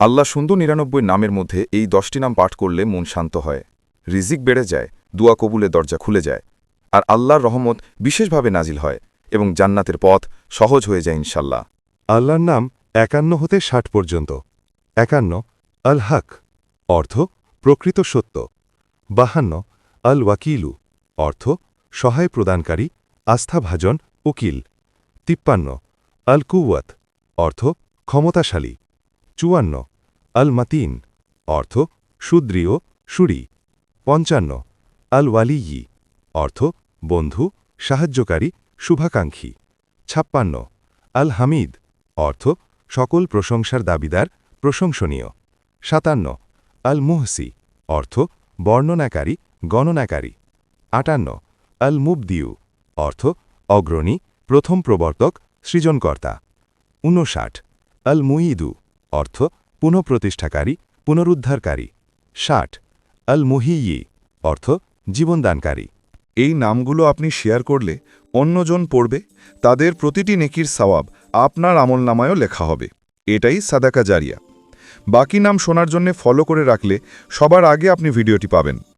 আল্লাহ সুন্দর নিরানব্বই নামের মধ্যে এই দশটি নাম পাঠ করলে মন শান্ত হয়। রিজিক বেড়ে যায়, দুয়া কবুলের দরজা খুলে যায়, আর আল্লাহর রহমত বিশেষভাবে নাজিল হয় এবং জান্নাতের পথ সহজ হয়ে যায় ইনশাল্লাহ। আল্লাহর নাম একান্ন হতে ষাট পর্যন্ত। একান্ন, আল হক, অর্থ, প্রকৃত সত্য। বাহান্ন, আল ওয়াকিলু, অর্থ, সহায় প্রদানকারী আস্থাভাজন উকিল। তিপ্পান্ন, আল কুওয়াত, অর্থ, ক্ষমতাশালী। চুয়ান্ন আল মাতিন অর্থ সুদৃঢ় সুরি। পঞ্চান্ন আল ওয়ালিয়ি অর্থ বন্ধু, সাহায্যকারী, শুভাকাঙ্ক্ষী। ছাপ্পান্ন আল হামিদ অর্থ সকল প্রশংসার দাবিদার, প্রশংসনীয়। সাতান্ন আল মুহসি অর্থ বর্ণনাকারী, গণনাকারী। আটান্ন আল মুবদিউ অর্থ অগ্রণী, প্রথম প্রবর্তক, সৃজনকর্তা। ঊনষাট আল মুইদু অর্থ পুনঃপ্রতিষ্ঠাকারী, পুনরুদ্ধারকারী। ষাট। আল মুহিয়ি অর্থ জীবনদানকারী। এই নামগুলো আপনি শেয়ার করলে অন্যজন পড়বে, তাদের প্রতিটি নেকির সওয়াব আপনার আমল নামায়ও লেখা হবে। এটাই সাদাকা জারিয়া। বাকি নাম শোনার জন্য ফলো করে রাখলে সবার আগে আপনি ভিডিওটি পাবেন।